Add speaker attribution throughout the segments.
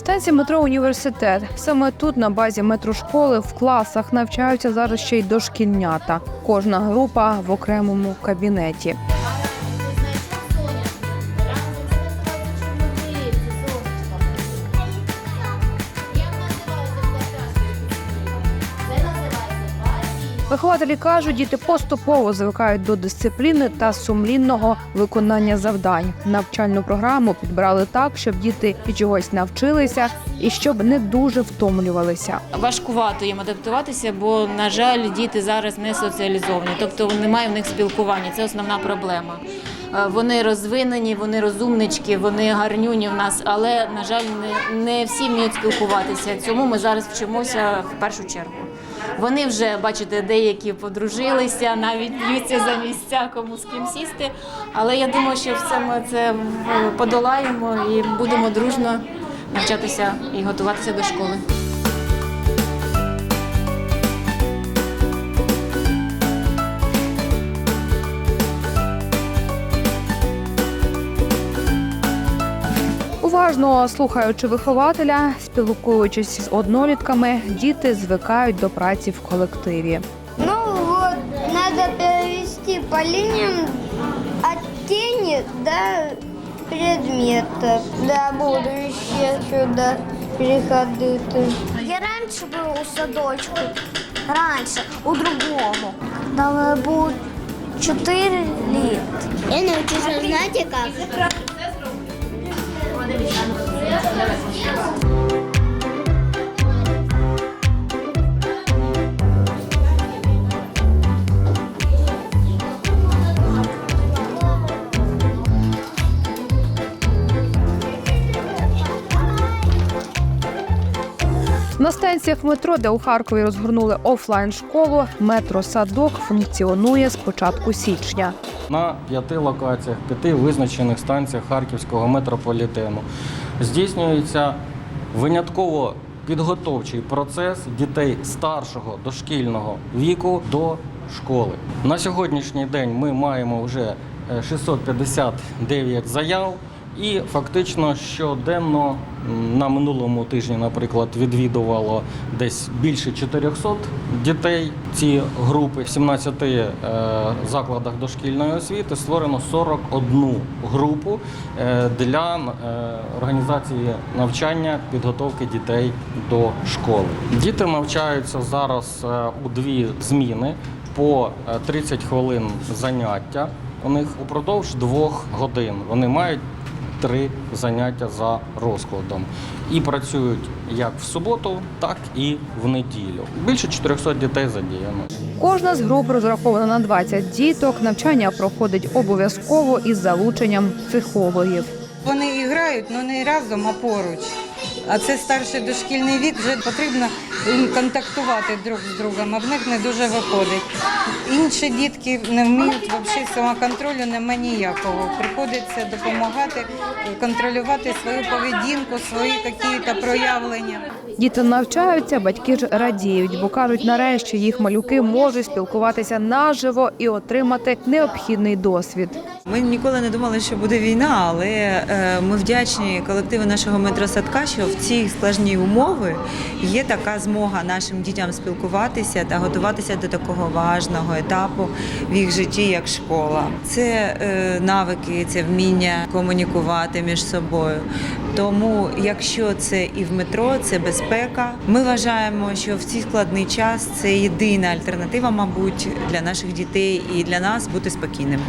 Speaker 1: Станція метро університет. Саме тут, на базі метрошколи, в класах навчаються зараз ще й дошкільнята. Кожна група в окремому кабінеті. Вихователі кажуть, діти поступово звикають до дисципліни та сумлінного виконання завдань. Навчальну програму підбирали так, щоб діти і чогось навчилися, і щоб не дуже втомлювалися.
Speaker 2: Важкувато їм адаптуватися, бо, на жаль, діти зараз не соціалізовані, тобто немає в них спілкування. Це основна проблема. Е, Вони розвинені, вони розумнички, вони гарнюні в нас, але, на жаль, не, всі вміють спілкуватися. Цьому ми зараз вчимося в першу чергу. Вони вже, бачите, деякі подружилися, навіть б'ються за місця, кому з ким сісти. Але я думаю, що все ми це подолаємо і будемо дружно навчатися і готуватися до школи.
Speaker 1: Уважно слухаючи вихователя, спілкуючись з однолітками, діти звикають до праці в колективі.
Speaker 3: Ну вот, надо перевести по линиям от тени до предметов. Да, буду ще сюди приходити.
Speaker 4: Я раніше була у садочку, раніше, у другому. Нам було 4 літ.
Speaker 3: Я научуся, знаєте як?
Speaker 1: На станціях метро, де у Харкові розгорнули офлайн школу, метро Садок функціонує з початку січня.
Speaker 5: на п'яти локаціях, п'яти визначених станціях Харківського метрополітену. Здійснюється винятково підготовчий процес дітей старшого дошкільного віку до школи. На сьогоднішній день ми маємо вже е, 659 заяв. І фактично щоденно на минулому тижні, наприклад, відвідувало десь більше 400 дітей. Ці групи в 17 е, закладах дошкільної освіти створено 41 групу е, для е, організації навчання підготовки дітей до школи. Діти навчаються зараз у дві зміни по е, 30 хвилин заняття. У них упродовж двох годин вони мають три заняття за розкладом і працюють як в суботу, так і в неділю. Більше 400 дітей задіяно.
Speaker 1: Кожна з груп розрахована на 20 діток. Навчання проходить обов'язково із залученням психологів.
Speaker 6: Вони і грають, але не разом, а поруч. А це старший дошкільний вік, вже потрібно контактувати друг з другом, а в них не дуже виходить. Інші дітки не вміють взагалі самоконтролю, немає ніякого. Приходиться допомагати, контролювати свою поведінку, свої якісь проявлення.
Speaker 1: Діти навчаються, батьки ж радіють, бо кажуть, нарешті їх малюки можуть спілкуватися наживо і отримати необхідний досвід.
Speaker 7: Ми ніколи не думали, що буде війна, але е, ми вдячні колективу нашого метросадка, що в ці складні умови є така змога нашим дітям спілкуватися та готуватися до такого важного етапу в їх житті, як школа. Це е, навики, це вміння комунікувати між собою. Тому, якщо це і в метро, це безпека. Ми вважаємо, що в цей складний час це єдина альтернатива, мабуть, для наших дітей і для нас бути спокійними.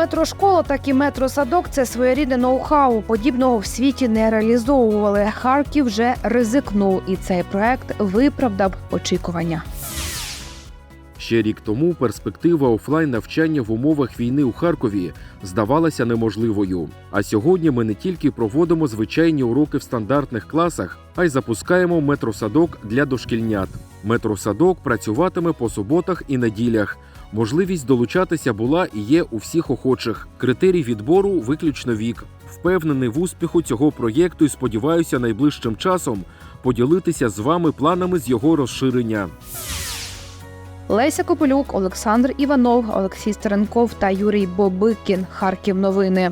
Speaker 1: Метрошкола, так і метросадок це своєрідне ноу-хау. Подібного в світі не реалізовували. Харків вже ризикнув, і цей проект виправдав очікування.
Speaker 8: Ще рік тому перспектива офлайн навчання в умовах війни у Харкові здавалася неможливою. А сьогодні ми не тільки проводимо звичайні уроки в стандартних класах, а й запускаємо метросадок для дошкільнят. Метросадок працюватиме по суботах і неділях. Можливість долучатися була і є у всіх охочих. Критерій відбору виключно вік. Впевнений в успіху цього проєкту і сподіваюся найближчим часом поділитися з вами планами з його розширення.
Speaker 1: Леся Копилюк, Олександр Іванов, Олексій Стеренков та Юрій Бобикін. Харків новини.